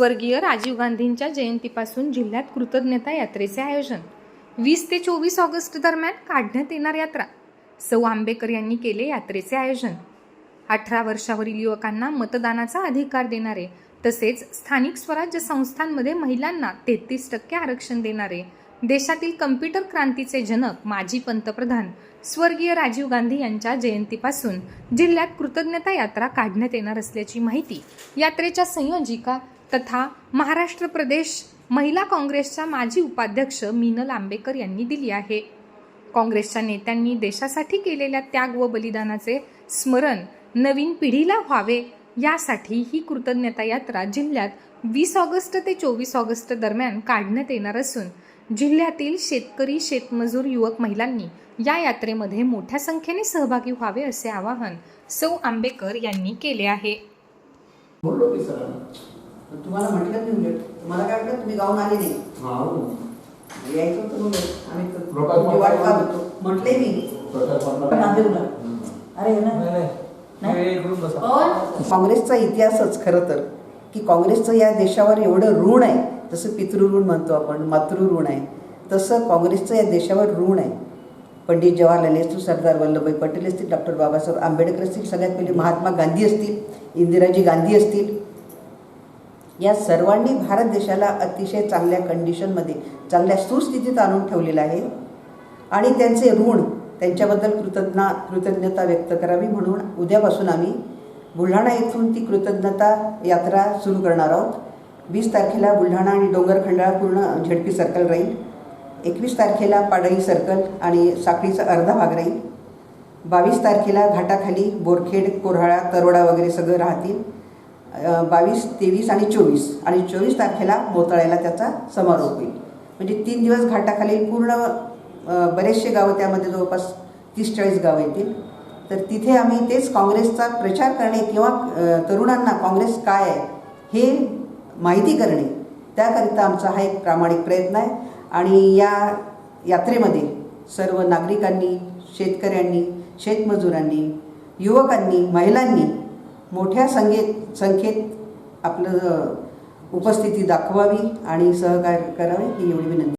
स्वर्गीय राजीव गांधींच्या जयंतीपासून जिल्ह्यात कृतज्ञता यात्रेचे आयोजन. वीस ते चोवीस ऑगस्ट दरम्यान काढण्यात येणार यात्रा. सौ आंबेकर यांनी केले यात्रेचे आयोजन. अठरा वर्षावरील युवकांना मतदानाचा अधिकार देणारे तसेच स्थानिक स्वराज्य संस्थांमध्ये महिलांना तेहतीस टक्के आरक्षण देणारे देशातील कम्प्युटर क्रांतीचे जनक माजी पंतप्रधान स्वर्गीय राजीव गांधी यांच्या जयंतीपासून जिल्ह्यात कृतज्ञता यात्रा काढण्यात येणार असल्याची माहिती यात्रेच्या संयोजिका तथा महाराष्ट्र प्रदेश महिला काँग्रेसच्या माजी उपाध्यक्ष मीनल आंबेकर यांनी दिली आहे. काँग्रेसच्या नेत्यांनी देशासाठी केलेल्या त्याग व बलिदानाचे स्मरण नवीन पिढीला व्हावे यासाठी ही कृतज्ञता यात्रा जिल्ह्यात वीस ऑगस्ट ते चोवीस ऑगस्ट दरम्यान काढण्यात येणार असून जिल्ह्यातील शेतकरी शेतमजूर युवक महिलांनी या यात्रेमध्ये मोठ्या संख्येने सहभागी व्हावे असे आवाहन सौ आंबेकर यांनी केले आहे. बोललो की सर तुम्हाला म्हटलं मी उलट तुम्हाला काय वाटलं? तुम्ही गाऊन आले नाही. हा यायचं होतं उलट आम्ही तुमची वाट पाहत होतो. म्हटले मी. नांदेडला अरे हे ना? काँग्रेसचा इतिहासच खरं तर. की काँग्रेसचं या देशावर एवढं ऋण आहे जसं पितृऋण म्हणतो आपण मातृऋण आहे तसं काँग्रेसचं या देशावर ऋण आहे. पंडित जवाहरलाल नेहरू सरदार वल्लभभाई पटेल असतील डॉक्टर बाबासाहेब आंबेडकर असतील सगळ्यात पहिले महात्मा गांधी असतील इंदिराजी गांधी असतील. या सर्वांनी भारत देशाला अतिशय चांगल्या कंडिशनमध्ये चांगल्या सुस्थितीत आणून ठेवलेलं आहे. आणि त्यांचे ऋण त्यांच्याबद्दल कृतज्ञा कृतज्ञता व्यक्त करावी म्हणून उद्यापासून आम्ही बुलढाणा येथून ती कृतज्ञता यात्रा सुरू करणार आहोत. वीस तारखेला बुलढाणा आणि डोंगर खंडाळा पूर्ण झेडपी सर्कल राहील. एकवीस तारखेला पाडळी सर्कल आणि साखळीचा अर्धा भाग राहील. बावीस तारखेला घाटाखाली बोरखेड कोऱ्हाळा तरोडा वगैरे सगळं राहतील. बावीस तेवीस आणि चोवीस. आणि चोवीस तारखेला मोताळ्याला त्याचा समारोप होईल. म्हणजे तीन दिवस घाटाखाली पूर्ण बरेचसे गावं त्यामध्ये जवळपास तीस चाळीस गावं येतील. तर तिथे आम्ही तेच काँग्रेसचा प्रचार करणे किंवा तरुणांना काँग्रेस काय आहे हे माहिती करणे त्याकरिता आमचा हा एक प्रामाणिक प्रयत्न आहे. आणि या यात्रेमध्ये सर्व नागरिकांनी शेतकऱ्यांनी शेतमजुरांनी युवकांनी महिलांनी मोठ्या संख्येत संख्येत आपलं उपस्थिती दाखवावी आणि सहकार्य करावे ही एवढी विनंती.